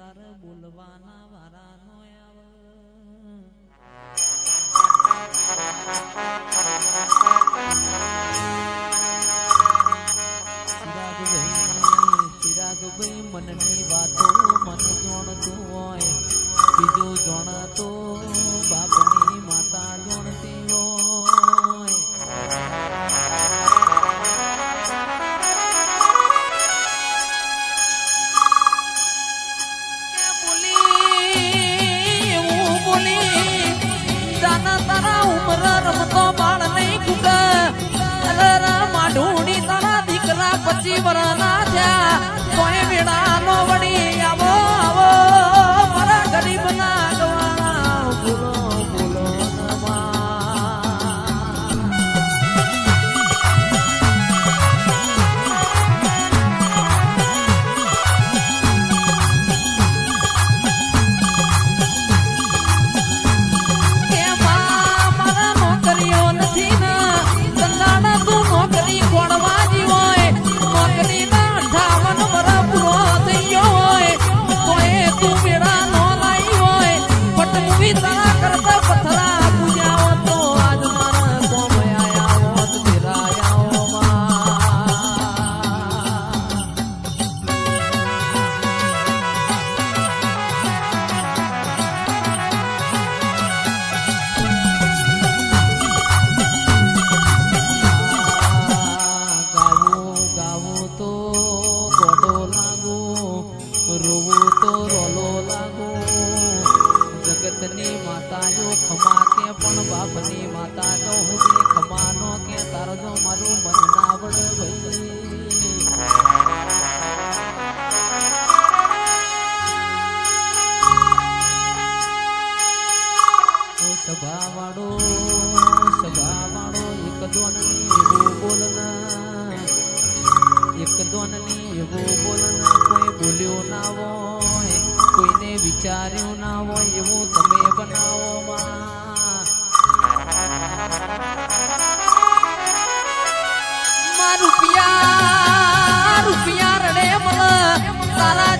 તાર બોલવાના વારા નો ચિરાગભાઈ મનની વાતો મન જોણતું હોય. બીજું જોણતો બાપની માતા જોણતી હોય.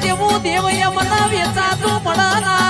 Dia pun tewas, yang.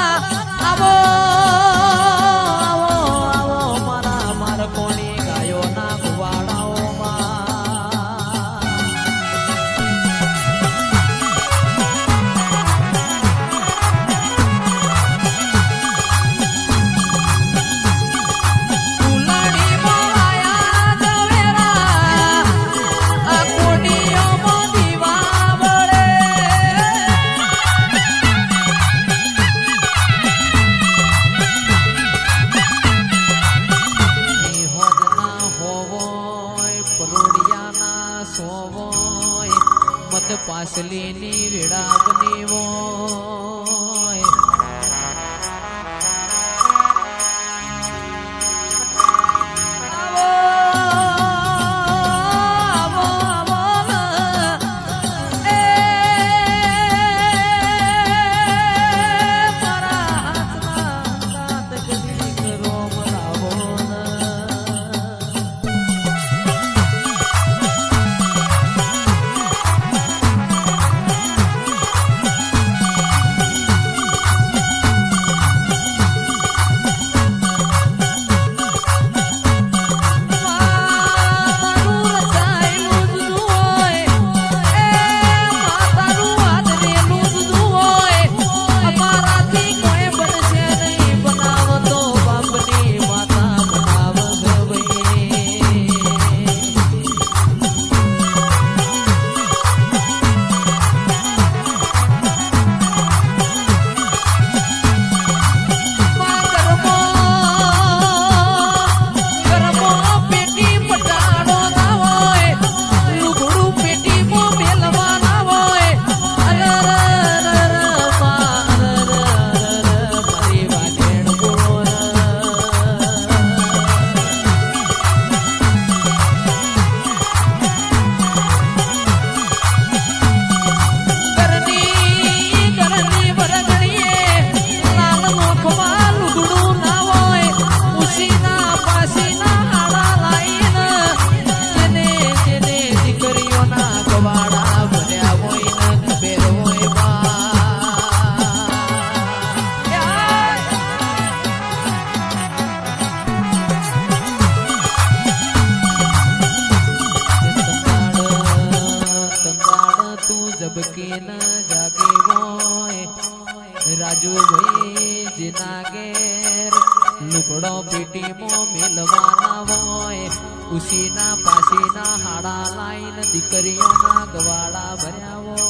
ઉશીના પાસીના હાડા લાઈન દીકરીઓના ગવાડા ભર્યા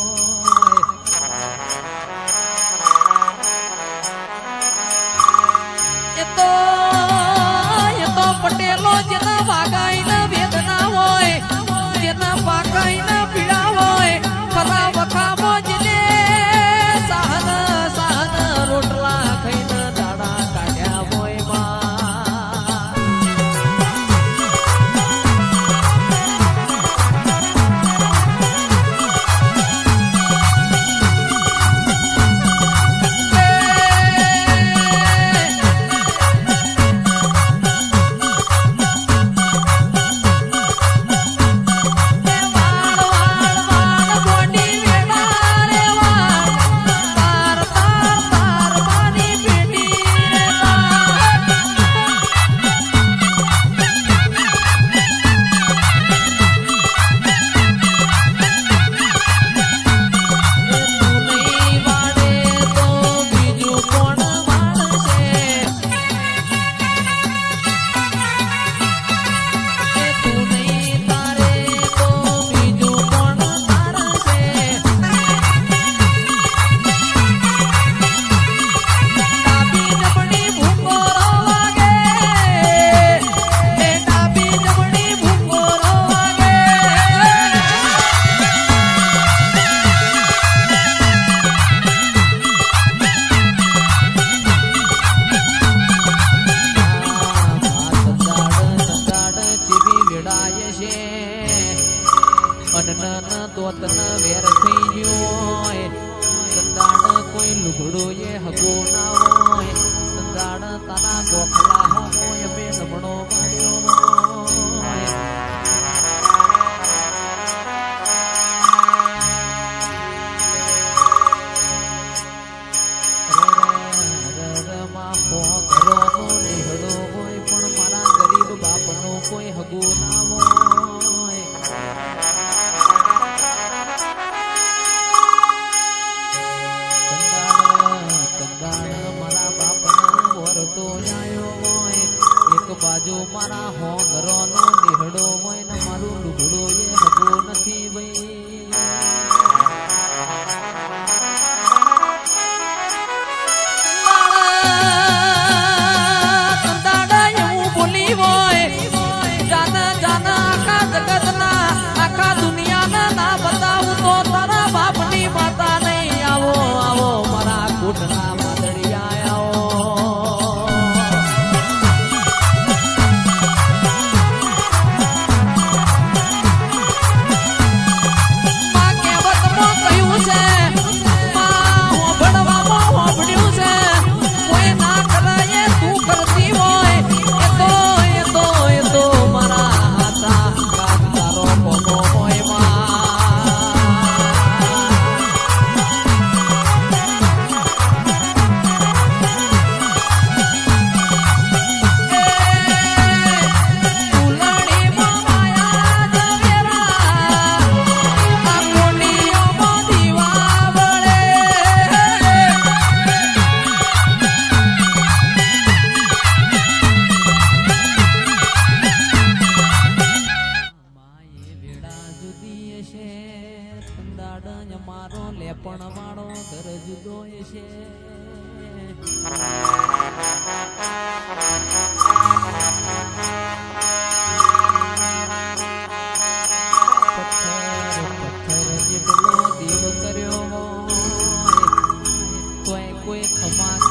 Almas.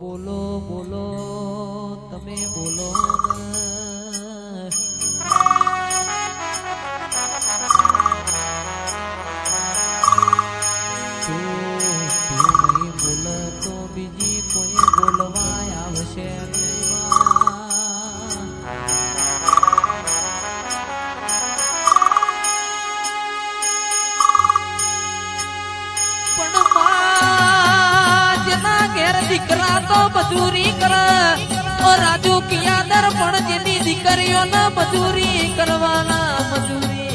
બોલો બોલો તમે બોલો. તો મજૂરી કર. ઓ રાજુ કિયા દર્પણ જેની દીકરીઓના મજૂરી કરવાના મજૂરી.